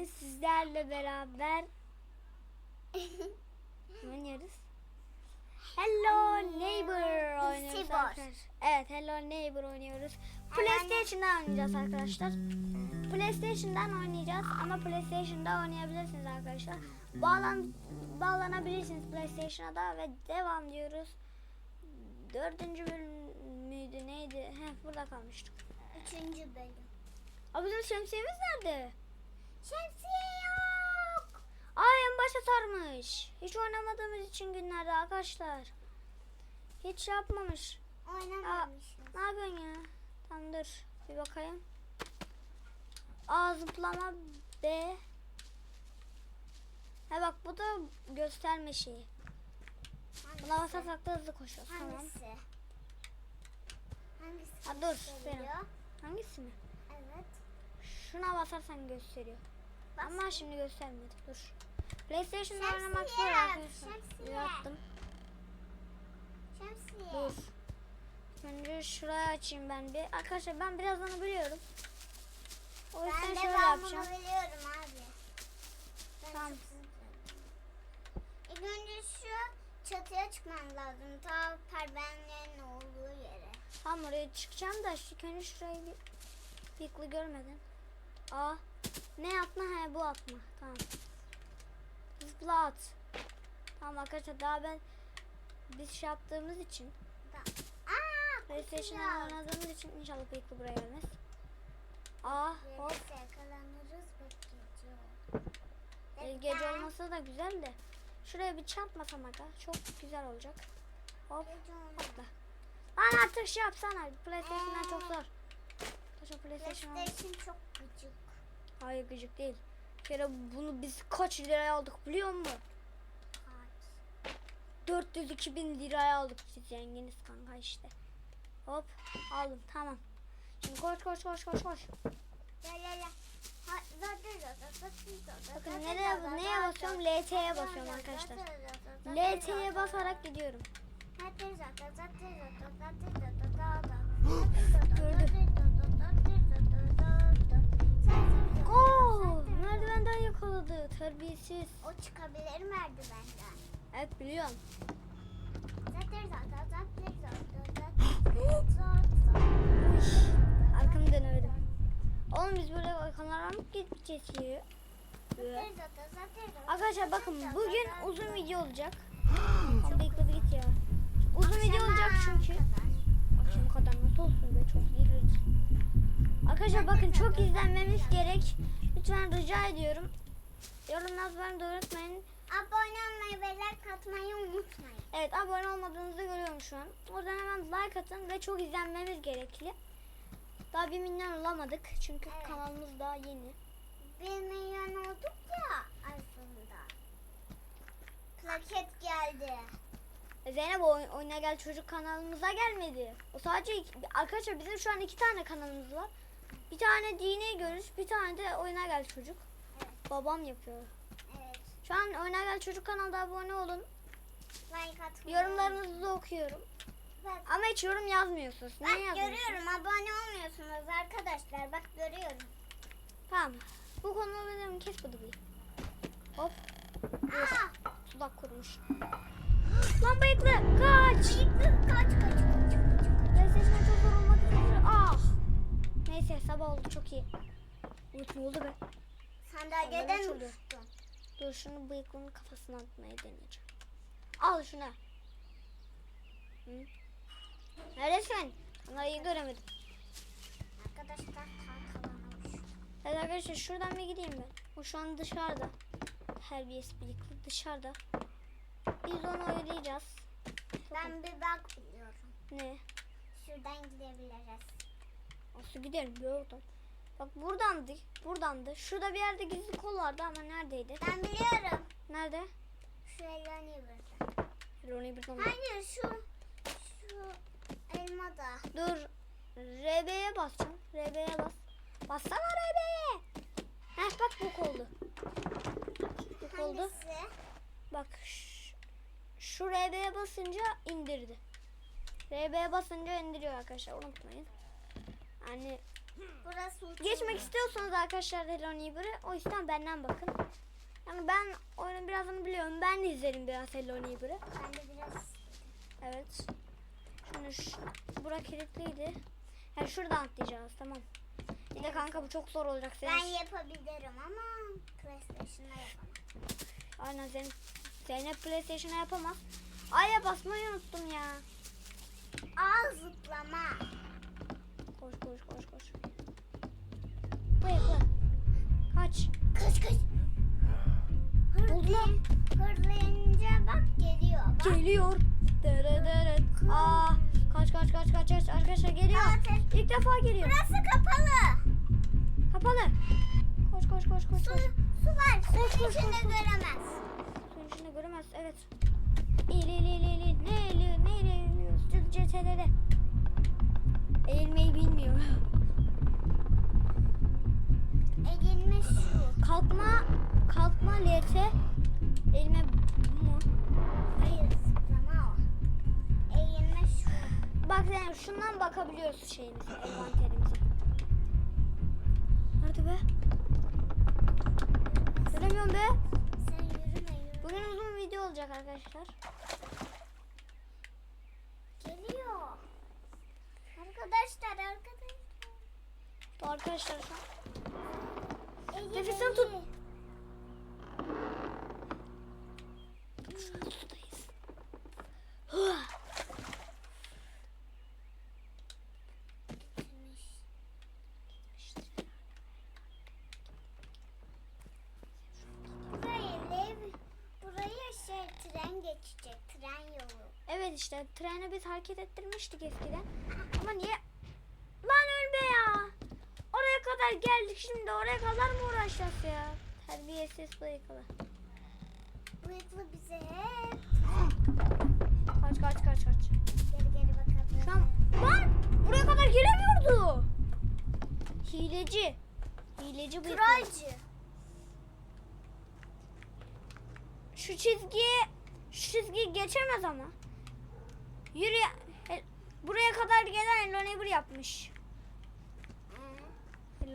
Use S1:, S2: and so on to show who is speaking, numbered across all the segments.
S1: bugün sizlerle beraber oynuyoruz? Hello Neighbor oynuyoruz arkadaşlar. Evet Hello Neighbor oynuyoruz. PlayStation'dan oynayacağız arkadaşlar. PlayStation'dan oynayacağız ama PlayStation'da oynayabilirsiniz arkadaşlar. Bağlan bağlanabilirsiniz PlayStation'a da ve devam diyoruz. Dördüncü bölüm müydü neydi? Heh burada kalmıştık.
S2: Üçüncü bölüm.
S1: Aa bizim şemsiyemiz nerede?
S2: Şemsiye yok.
S1: Ay en başa sarmış. Hiç oynamadığımız için günlerde arkadaşlar. Hiç yapmamış.
S2: Oynamamışız.
S1: Ne yapıyorsun ya? Tamam dur. Bir bakayım. A zıplama B. He bak bu da gösterme şeyi. Buna
S2: Hangisi?
S1: basarsak da hızlı koşuyoruz. Tamam.
S2: Hangisi? Hangisi
S1: Ha, dur,
S2: gösteriyor?
S1: Hangisi mi? Şuna basarsan gösteriyor.
S2: Bas.
S1: Ama şimdi göstermedi. Dur. PlayStation'da oynamak zor arkadaşlar.
S2: şemsiye.
S1: Yattım.
S2: Şemsiye.
S1: Dur. Önce şurayı açayım ben bir. Arkadaşlar ben biraz onu biliyorum. O yüzden
S2: Ben de
S1: şöyle
S2: ben
S1: yapacağım.
S2: bunu biliyorum abi. Ben
S1: Tamam.
S2: İlk önce şu çatıya çıkmam lazım. Ta pervanelerin olduğu yere.
S1: Tamam oraya çıkacağım da şu önce şurayı bir yıklı görmeden. Aa. Ne atma? He bu atma. Tamam. Zıpla at. Tamam arkadaşlar daha ben biz şey yaptığımız için
S2: kutuya.
S1: oynadığımız için inşallah yıklı buraya gelmez. Aa hop.
S2: Yakalanırız gece.
S1: E, gece olması da güzel de. Şuraya bir çarpmasam aga çok güzel olacak. Hop hopla. Lan artık şey yapsana. PlayStation'dan çok zor. Arkadaşlar PlayStation
S2: PlayStation çok gıcık.
S1: Hayır gıcık değil. Bir kere bunu biz kaç liraya aldık biliyor musun?
S2: Kaç.
S1: 402 bin liraya aldık biz zenginiz kanka işte. Hop aldım tamam. Şimdi koş koş koş koş koş.
S2: Zaten zaten zaten.
S1: Bakın nereye neye basıyorum? LT'ye basıyorum arkadaşlar. LT'ye basarak gidiyorum. Oo, merdivenden yakaladı. Terbiyesiz.
S2: O çıkabilir merdivenden.
S1: Evet biliyorum. Arkamı dönemedim. Oğlum biz böyle kanara mı gideceğiz ki? Arkadaşlar bakın bugün uzun video olacak. Bekle git ya. Uzun video olacak çünkü. Akşam kadar nasıl olsun be çok gireriz. Arkadaşlar bakın çok izlenmemiz gerek. Lütfen rica ediyorum. Yorumlar ben de unutmayın.
S2: Abone olmayı ve like atmayı unutmayın.
S1: Evet abone olmadığınızı görüyorum şu an. O yüzden hemen like atın ve çok izlenmemiz gerekli. Daha bir milyon olamadık çünkü
S2: Evet.
S1: kanalımız daha yeni.
S2: Bir milyon olduk ya aslında. Plaket geldi.
S1: E, Zeynep o oyuna gel çocuk kanalımıza gelmedi. O sadece arkadaşlar bizim şu an iki tane kanalımız var. Bir tane dini görüş, bir tane de oyuna gel çocuk.
S2: Evet.
S1: Babam yapıyor.
S2: Evet.
S1: Şu an oyuna gel çocuk kanalda abone olun.
S2: Like atmayı.
S1: Yorumlarınızı da okuyorum.
S2: Bak,
S1: Ama hiç yorum yazmıyorsunuz. Niye yazmıyorsunuz?
S2: görüyorum abone olmuyorsunuz arkadaşlar. Bak görüyorum.
S1: Tamam. Bu konuda benim kes bu bir. Hop.
S2: Aa!
S1: Tuzak kurmuş. Lan bıyıklı kaç.
S2: Bıyıklı kaç kaç kaç kaç.
S1: PlayStation'a çok Neyse sabah oldu çok iyi. Evet ne oldu be?
S2: Sandalyeden
S1: Sandalye çalıyor.
S2: uçtum.
S1: Dur şunu bıyıklının kafasına atmayı deneyeceğim. Al şunu. Hı? Neredesin? Kamerayı göremedim.
S2: Arkadaşlar kalkalamış.
S1: Evet arkadaşlar şuradan bir gideyim ben. O şu an dışarıda. Terbiyesiz bıyıklı dışarıda. Biz onu oyalayacağız.
S2: Ben bir bak biliyorum.
S1: Ne?
S2: Şuradan gidebiliriz.
S1: Nasıl gidelim bir oradan. Bak buradandı. Buradandı. Şurada bir yerde gizli kol vardı ama neredeydi?
S2: Ben biliyorum.
S1: Nerede?
S2: Şu ellerini burada.
S1: Hello Neighbor'dan.
S2: Hayır şu şu elmada.
S1: Dur. RB'ye basacağım. RB'ye bas. Bassana RB'ye. Heh bak bu oldu. Bu oldu.
S2: Hangisi?
S1: Bak ş- şu RB'ye basınca indirdi. RB'ye basınca indiriyor arkadaşlar unutmayın. Yani
S2: Burası uçurum.
S1: Geçmek istiyorsanız arkadaşlar Hello Neighbor'ı o yüzden benden bakın. Yani ben oyunun birazını biliyorum. Ben de izlerim biraz Hello Neighbor'ı.
S2: Ben de biraz
S1: Evet. Şimdi şu, bura kilitliydi. Yani şuradan atlayacağız tamam. Bir de kanka bu çok zor olacak senin.
S2: ben yapabilirim ama PlayStation'da yapamam.
S1: Aynen Zeynep, Zeynep PlayStation'a yapamaz. A'ya basmayı unuttum ya.
S2: Al zıplama.
S1: Koş koş koş koş. Buraya buraya. Kaç.
S2: Kaç kaç.
S1: Buldum.
S2: Hırlayınca bak geliyor. Bak.
S1: Geliyor. Dere dere. Aa, kaç kaç kaç kaç kaç arkadaşlar geliyor.
S2: Aa,
S1: İlk defa geliyor.
S2: Burası kapalı.
S1: Kapalı. Koş koş koş koş
S2: Su,
S1: koş.
S2: su var.
S1: Koş,
S2: Suyun
S1: koş,
S2: içinde
S1: koş,
S2: göremez.
S1: Suyun içinde göremez. Evet. İl il il il il. Ne eğiliyor ne eğiliyor. Sütçe çenede. Eğilmeyi bilmiyor.
S2: Şu.
S1: Kalkma. Kalkma LT. Eğilme bu mu?
S2: Hayır zıplama o. Eğilme şu.
S1: Bak Zeynep şundan bakabiliyoruz şeyimize, envanterimize. Nerede be? Göremiyorum be.
S2: Sen yürüme yürüme.
S1: Bugün uzun video olacak arkadaşlar.
S2: Geliyor. Arkadaşlar arkadaşlar.
S1: Arkadaşlar şu an. Nefesini tut.
S2: Geçecek. Tren yolu.
S1: Evet işte treni biz hareket ettirmiştik eskiden. Ama niye? Lan ölme ya. Oraya kadar geldik şimdi oraya kadar mı uğraşacağız ya? Terbiyesiz bıyıklı.
S2: Bıyıklı bize hep
S1: Kaç kaç kaç kaç.
S2: geri geri bakalım.
S1: Şu an lan buraya kadar gelemiyordu. Hileci. Hileci bıyıklı.
S2: Trollcü.
S1: Şu çizgiyi şu çizgiyi geçemez ama. Yürü. He- Buraya kadar gelen Neighbor yapmış.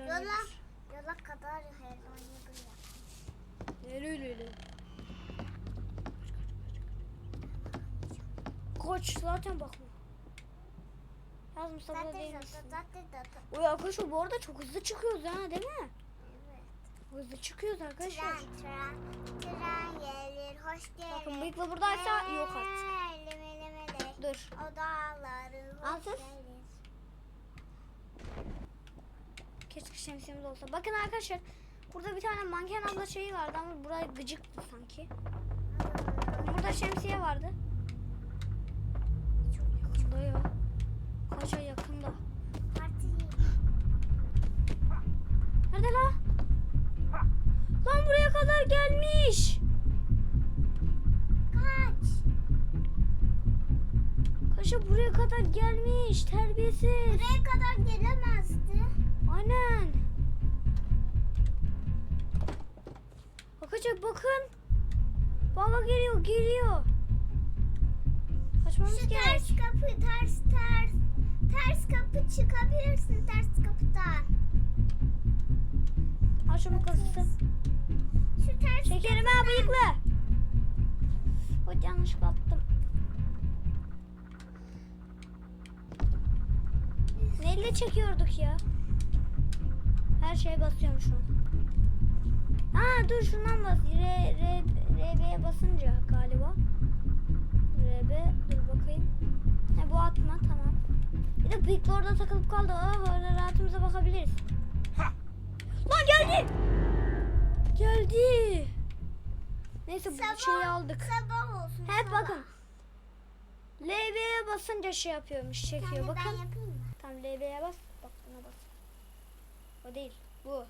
S2: Yola, yola kadar helvayı bu
S1: Öyle öyle öyle. Koç zaten bakma. Yaz Mustafa
S2: Zaten
S1: değil
S2: zaten
S1: misin?
S2: zaten zaten.
S1: Oy arkadaşlar bu arada çok hızlı çıkıyoruz ha değil mi?
S2: Evet.
S1: Hızlı çıkıyoruz arkadaşlar.
S2: Tren, tren, tren gelir, hoş gelir.
S1: Bakın bıyıklı buradaysa yok artık. Dur.
S2: o dağları hoş
S1: Al sus.
S2: gelir.
S1: Keşke şemsiyemiz olsa. Bakın arkadaşlar. Burada bir tane manken abla şeyi vardı ama buraya gıcıktı sanki. Burada şemsiye vardı. Yakında ya. Ay yakında. Nerede la? Lan buraya kadar gelmiş.
S2: kaç.
S1: Kaşa buraya kadar gelmiş. Terbiyesiz.
S2: Buraya kadar gelemezdi.
S1: Aynen. Arkadaşlar bakın. Baba geliyor geliyor. Kaçmamız
S2: Şu
S1: gerek.
S2: ters kapı, ters ters. Ters kapı çıkabilirsin ters kapıdan.
S1: Al şu makası.
S2: Şu ters
S1: Şekerim ha bıyıklı. O yanlışlıkla attım. Neyle çekiyorduk ya? Her şeye basıyorum şu an. Ha dur şundan bas. R, R, RB'ye basınca galiba. RB dur bakayım. He bu atma tamam. Bir de bıyıklı orada takılıp kaldı. Ah orada rahatımıza bakabiliriz. Lan geldi. Geldi. Neyse bu
S2: Sabah-
S1: şeyi aldık.
S2: Sabah olsun.
S1: Hep
S2: sabah.
S1: bakın. LB'ye basınca şey yapıyormuş, çekiyor. Bakın. Tamam LB'ye bas. O değil. Bu.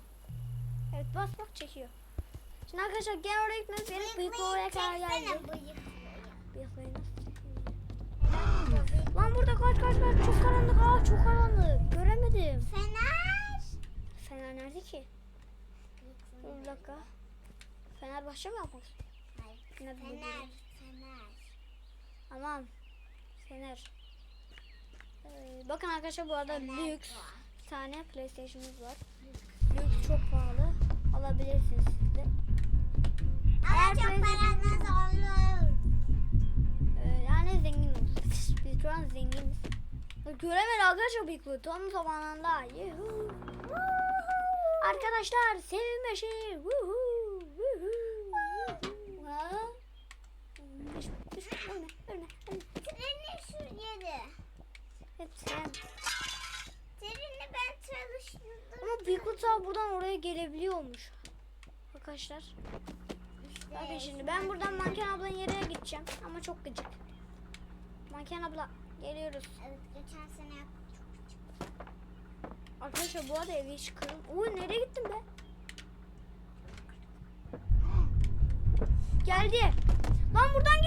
S1: Evet bas bak çekiyor. Şimdi arkadaşlar gel oraya gitmemiz benim
S2: Bıyıklıyı
S1: oraya kadar geldi.
S2: Bıyıklıyı
S1: nasıl
S2: bıyık-
S1: Lan burada kaç kaç kaç çok karanlık aa çok karanlık göremedim.
S2: Fener.
S1: Fener nerede ki? Dur bir dakika. Fenerbahçe mi yapmak?
S2: Hayır.
S1: Ne
S2: Fener.
S1: bileyim.
S2: Fener.
S1: Aman. Fener. Ee, bakın arkadaşlar bu arada
S2: Fener
S1: lüks.
S2: var.
S1: Tane PlayStation'ımız var. Lüks çok pahalı. Alabilirsiniz siz de.
S2: Ama
S1: Eğer
S2: çok paranız olur.
S1: Ee, yani zengin oluruz. Biz şu an zenginiz. Göremedi arkadaşlar bıyıklı. Tam zamanında. Yuhu. Arkadaşlar sevme şey. Ölme, ölme, ölme.
S2: Treni şu yeri.
S1: Hep sen. bıyıklı ta buradan oraya gelebiliyormuş. Arkadaşlar.
S2: İşte
S1: Bakın şimdi ben buradan manken ablanın yerine gideceğim. Ama çok gıcık. Manken abla geliyoruz.
S2: Evet geçen sene yaptık.
S1: Arkadaşlar bu arada evi hiç kırıl. Uy nereye gittin be? Geldi. Lan buradan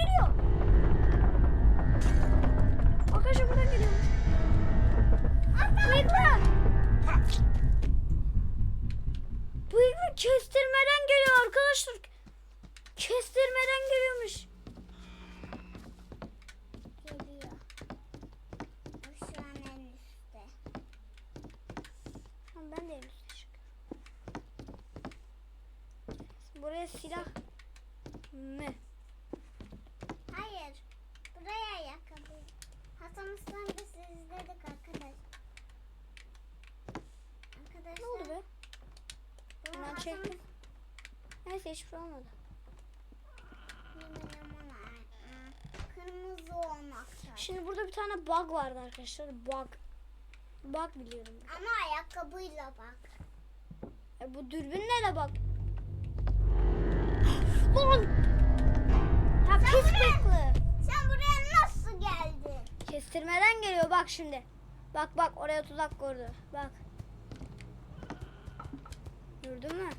S1: kestirmeden geliyor arkadaşlar. Kestirmeden geliyormuş.
S2: Geliyor. O şu an en üstte.
S1: Ben de en üstte çıkıyorum. Buraya silah mı?
S2: Hayır. Buraya ayakkabı. Hasan Ustam biz izledik arkadaş. Arkadaşlar.
S1: Ne oldu be?
S2: Hasan
S1: çektim. Neyse hiçbir şey olmadı.
S2: Kırmızı olmakta.
S1: Şimdi burada bir tane bug vardı arkadaşlar. Bug. Bug biliyorum.
S2: Ama ayakkabıyla bak.
S1: E, bu dürbünle de bak. Lan! Ya pis bıyıklı.
S2: Sen buraya nasıl geldin?
S1: Kestirmeden geliyor bak şimdi. Bak bak oraya tuzak kurdu. Bak. Gördün mü?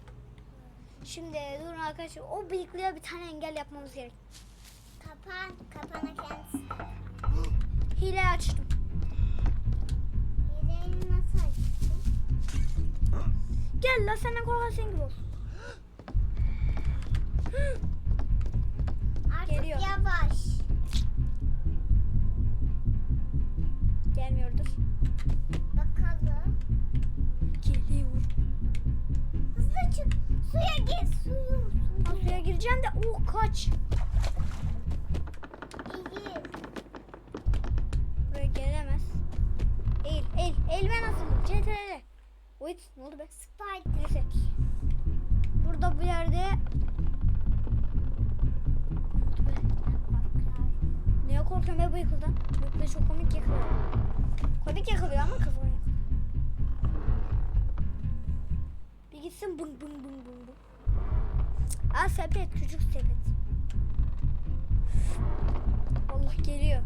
S1: Şimdi durun arkadaşlar. O bıyıklıya bir tane engel yapmamız gerek.
S2: Kapan. Kapana kendisi.
S1: Hile açtım.
S2: Hileyi nasıl açtın?
S1: Gel la senden korkan sen gibi olsun.
S2: Artık
S1: Geliyor.
S2: yavaş.
S1: Gelmiyordur.
S2: Suya gir. Suyu.
S1: Ha, suya gireceğim de oh kaç.
S2: İyi.
S1: Buraya gelemez. Eğil, eğil. Eğilme nasıl? CTRL. Wait, ne oldu be?
S2: Spider.
S1: Neyse. Burada bir yerde... Neye korkuyorum be bu yıkıldan? Yıkıldı çok komik yıkılıyor. Komik yıkılıyor ama kafam yıkılıyor. Bir gitsin bung bung bung bung. Aa sepet, küçük sepet. Allah geliyor.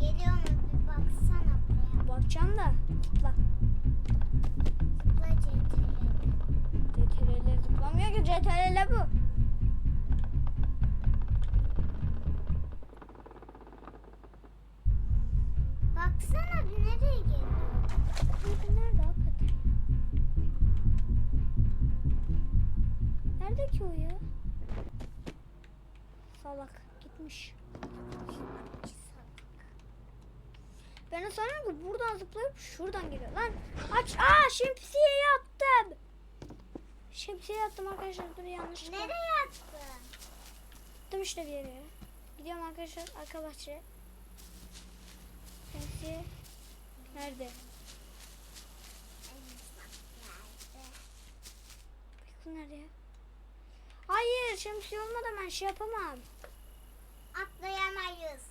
S2: Geliyor mu bir baksana buraya.
S1: Bakacağım da. Zıpla.
S2: Zıpla CTRL.
S1: CTRL zıplamıyor ki CTRL bu.
S2: Baksana bir nereye geliyor?
S1: Bakın nerede hakikaten? Nerede ki o ya? Salak gitmiş. Ben de sanıyorum ki buradan zıplayıp şuradan geliyor. Lan aç. Aa şemsiye yaptım. Şemsiye yaptım arkadaşlar. Dur yanlış.
S2: Nereye attın?
S1: Attım işte bir yere. Gidiyorum arkadaşlar arka bahçeye. Şemsiye. Nerede?
S2: Nerede?
S1: Bakın nerede? Hayır şemsiye olmadan ben şey yapamam.
S2: Atlayamayız.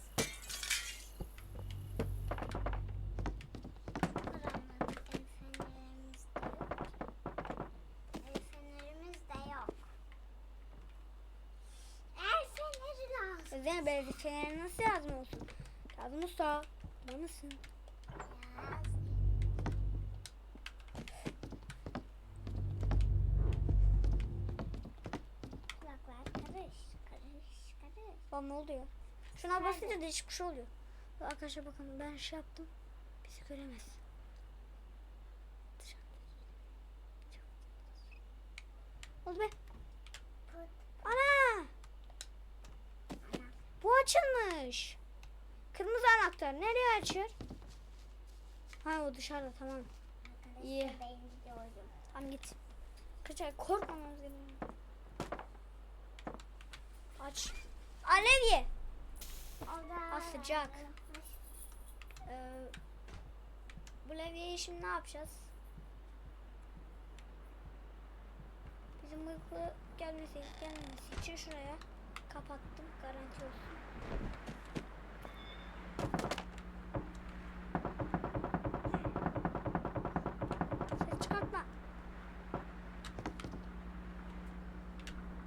S2: Karanlık el fenerimiz de yok. El fenerimiz de yok. El feneri lazım.
S1: Feneri nasıl lazım olsun? Lazım usta. Bana mısın? Lan ne oluyor? Şuna basınca değişik bir şey oluyor. Arkadaşlar bakın ben şey yaptım. Bizi göremez. Oldu be. Açılmış. Kırmızı anahtar nereye açıyor? Ha o dışarıda tamam. İyi. Tamam git. Kaçar korkmamamız gerekiyor. Aç. Alev ye. Ha, sıcak. Ee, bu levyeyi şimdi ne yapacağız? Bizim uyku gelmesi, gelmemesi için şuraya kapattım. Garanti olsun. Ses çıkartma.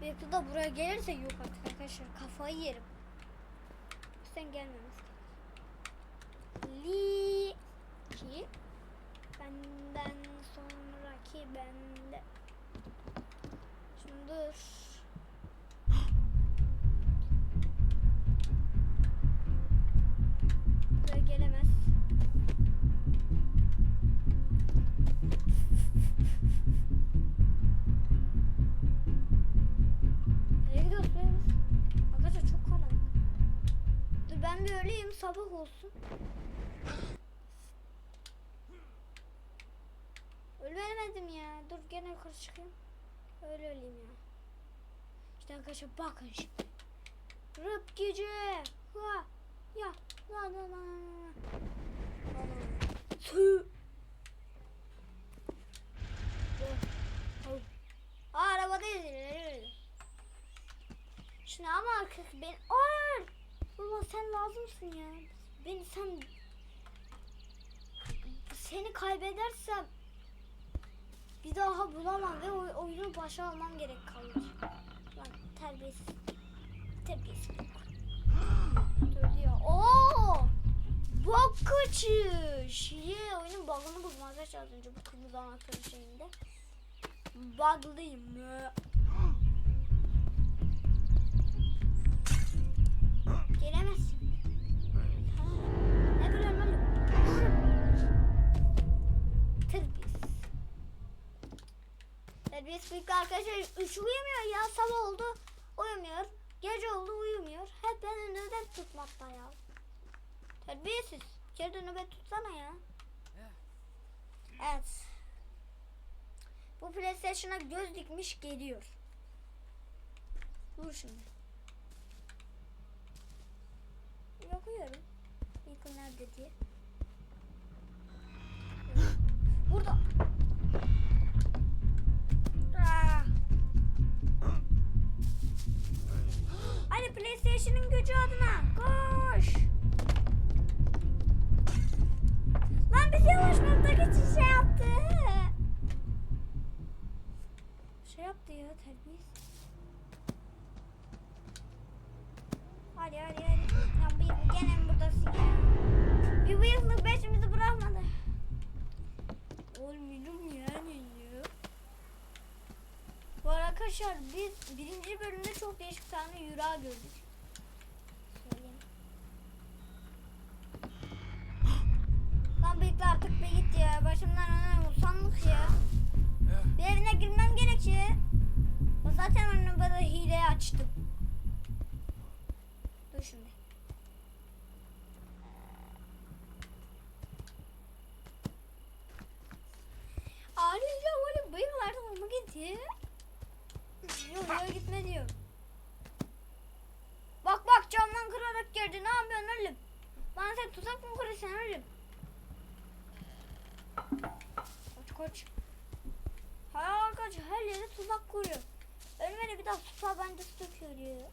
S1: Bekle da buraya gelirse yok artık arkadaşlar. Kafayı yerim. Sen gelmemiz. Li ki benden sonraki bende. Şimdi dur. Sabah olsun. Ölemedim ya. Dur gene yukarı çıkayım. Öyle öleyim ya. İşte arkadaşlar bakın şimdi. Rıp gücü. Ha. Ya. La la la. Tüh. Arabadayız. ileri. Şimdi ama arkadaşlar ben... Ay! Ulan sen lazımsın ya. Ben sen... Seni kaybedersem bir daha bulamam ve oy- oyunu başa almam gerek kalır. Lan terbiyesiz. Terbiyesiz. Dur diyor. Oo! Bok kaçış. Ye oyunun bug'ını buldum arkadaşlar önce bu kırmızı anahtarın şeyinde. Bug'lıyım. Terbiyesiz büyük arkadaşlar üç uyumuyor ya sabah oldu uyumuyor. Gece oldu uyumuyor. Hep beni nöbet tutmakta ya. Terbiyesiz. İçeride nöbet tutsana ya. Evet. Bu PlayStation'a göz dikmiş geliyor. Dur şimdi. Bakıyorum. İlk nerede diye. Burada. Hadi PlayStation'ın gücü adına koş. Lan biz yavaşlamak için şey yaptı. Şey yaptı ya terbiyesiz. Hadi hadi hadi. Ya bir gene mi buradasın ya? Bir bıyıklık peşimizi bırakmadı. Olmuyorum yani ya. Bu arada arkadaşlar biz birinci bölümde çok değişik tane yura gördük. Söyleyeyim. Lan bıyıklı artık bir git ya. Başımdan önemli usandık ya. Bir evine girmem gerekiyor. O zaten önüne bana hileyi açtım. Dur şimdi. Ağrıyınca böyle bıyıklardan mı gitti? Yok yok gitme diyor. Bak bak camdan kırarak geldi. Ne yapıyorsun oğlum? Bana sen tuzak mı kuruyorsun oğlum? Koç koç. Hayal kaç her yere tuzak kuruyor. Ölmene bir daha tuzağa bence döküyor ya.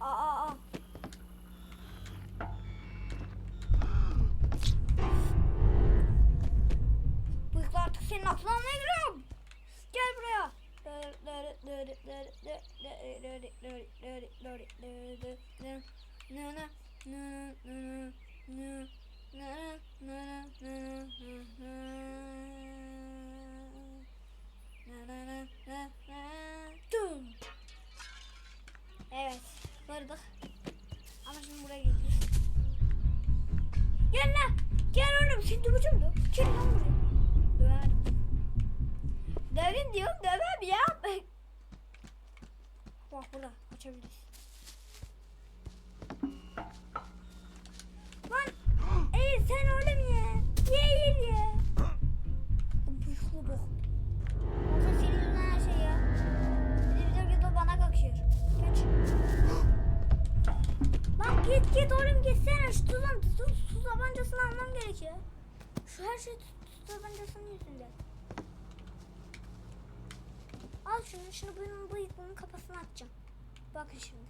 S1: Aa aa aa. Evet, vardık. Ama şimdi buraya gidiyoruz. Gel lan. Gel oğlum. Seni döveceğim de. Gel lan buraya. Döverim. Döveyim diyorum. Dövem ya. Bak burada açabiliriz. Lan eğil sen oğlum ye. Ye eğil ye. Puşlu bok. Olsa senin her şey ya. Televizyon gibi bana kalkışıyor. Kaç. Lan git git oğlum git gitsene. Şu tuzan, tuz, tuz tabancasını almam gerekiyor. Şu her şey tuz tabancasının yüzünden. Al şunu, şunu bunun bıyıklının kafasına atacağım. Bakın şimdi.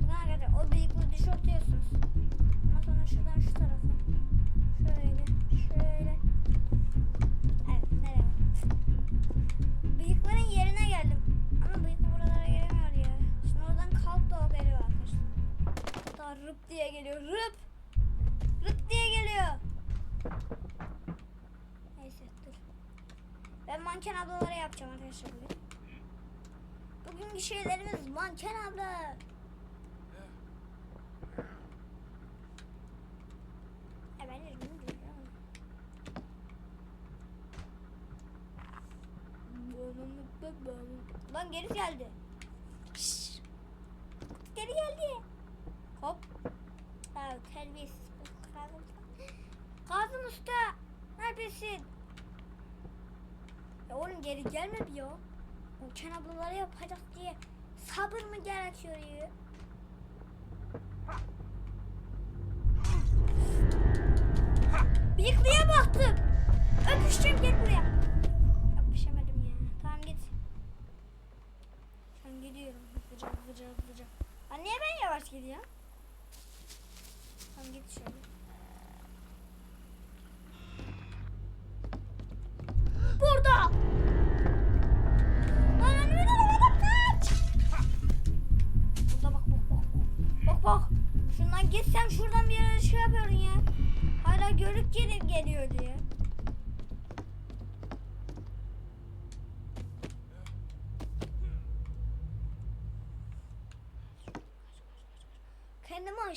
S1: Bakın arkadaşlar o bıyıklı dişi atıyorsunuz. Ondan sonra şuradan şu tarafa. Şöyle, şöyle. Evet, nereye? Bıyıkların yerine geldim. Ama bıyık buralara gelemiyor ya. Şimdi oradan kalk da o geliyor arkadaşlar. Hatta rıp diye geliyor. Rıp. Rıp diye geliyor. Neyse dur. Ben manken ablalara yapacağım arkadaşlar bugün. Bugünkü şeylerimiz manken abla. Lan geri geldi. Şşş. Geri geldi. Hop. Ha, terbiyesiz. Kazım. Usta. Neredesin? Ya oğlum geri gelme bir ya. Ken ablaları yapacak diye sabır mı gerekiyor ya? Bıyıklıya baktım. Öpüşeceğim gel buraya. Öpüşemedim ya. Tamam git. Ben gidiyorum hızlıca hızlıca hızlıca. Ha niye ben yavaş gidiyorum? Tamam git şöyle.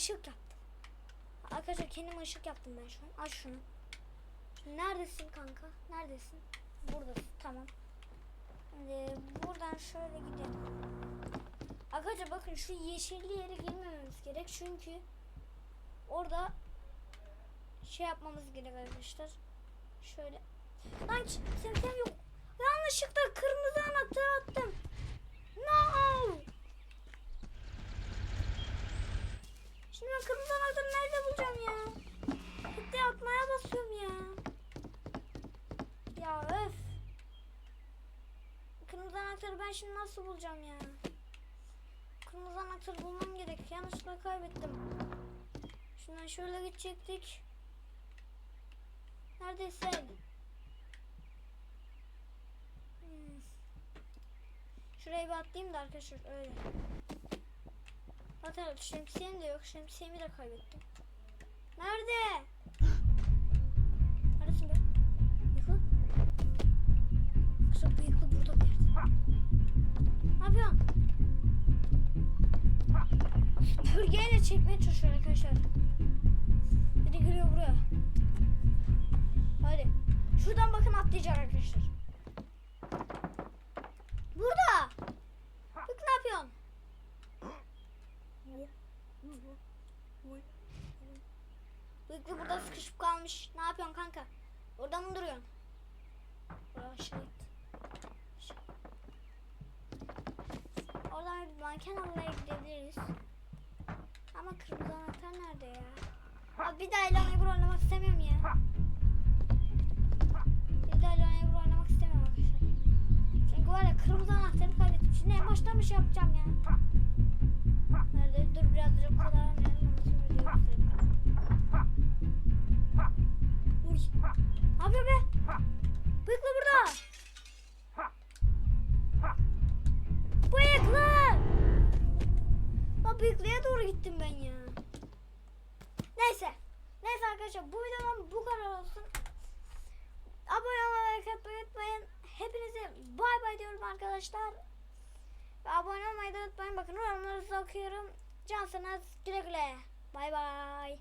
S1: Işık yaptım. Arkadaşlar kendime ışık yaptım ben şu an. Aç şunu. Neredesin kanka? Neredesin? Buradasın. Tamam. Şimdi buradan şöyle gidelim. Arkadaşlar bakın şu yeşilli yere girmememiz gerek. Çünkü orada şey yapmamız gerek arkadaşlar. Şöyle. Lan semsem yok. Yanlışlıkla kırmızı anahtarı attım. No! Şimdi ben kırmızı anahtarı nerede bulacağım ya? De atmaya basıyorum ya. Ya öf. Kırmızı anahtarı ben şimdi nasıl bulacağım ya? Kırmızı anahtarı bulmam gerek. Yanlışlıkla kaybettim. Şundan şöyle gidecektik. Neredeyse. Hmm. Şuraya bir atlayayım da arkadaşlar öyle. Zaten şemsiyem de yok. Şemsiyemi de kaybettim. Nerede? Neredesin be? Bıyıklı? Kısa bıyıklı burada bir yerde. Ne yapıyorsun? Süpürgeyle çekmeye çalışıyor arkadaşlar. Bir de geliyor buraya. Hadi. Şuradan bakın atlayacak arkadaşlar. Burada. Bak ne yapıyorsun? Bıyıklı burada sıkışıp kalmış. Ne yapıyorsun kanka? Orada mı duruyorsun? Oraya aşağı git. Aşağı. Oradan bir manken almaya gidebiliriz. Ama kırmızı anahtar nerede ya? Abi bir daha Elon Ebru oynamak istemiyorum ya. Bir daha Elon Ebru oynamak istemiyorum arkadaşlar. Çünkü var ya kırmızı anahtarı kaybettim. Şimdi en baştan bir şey yapacağım ya. Ne yapıyor be? Bıyıklı burada. Bıyıklı. Lan bıyıklıya doğru gittim ben ya. Neyse. Neyse arkadaşlar bu videodan bu kadar olsun. Abone olmayı like unutmayın. Hepinize bay bay diyorum arkadaşlar. Ve abone olmayı da unutmayın. Bakın yorumlarınızı okuyorum. Cansınız güle güle. Bay bay.